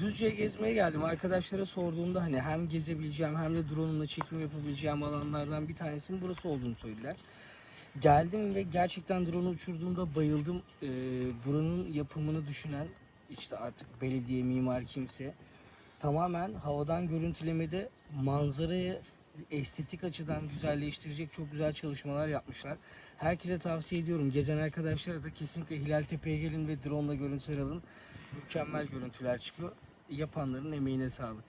Düzce'ye gezmeye geldim. Arkadaşlara sorduğumda hani hem gezebileceğim hem de drone'umla çekim yapabileceğim alanlardan bir tanesinin burası olduğunu söylediler. Geldim ve gerçekten drone'u uçurduğumda bayıldım. Ee, buranın yapımını düşünen işte artık belediye, mimar kimse tamamen havadan görüntülemede manzarayı estetik açıdan güzelleştirecek çok güzel çalışmalar yapmışlar. Herkese tavsiye ediyorum. Gezen arkadaşlara da kesinlikle Hilal Tepe'ye gelin ve drone ile görüntüler alın. Mükemmel görüntüler çıkıyor. Yapanların emeğine sağlık.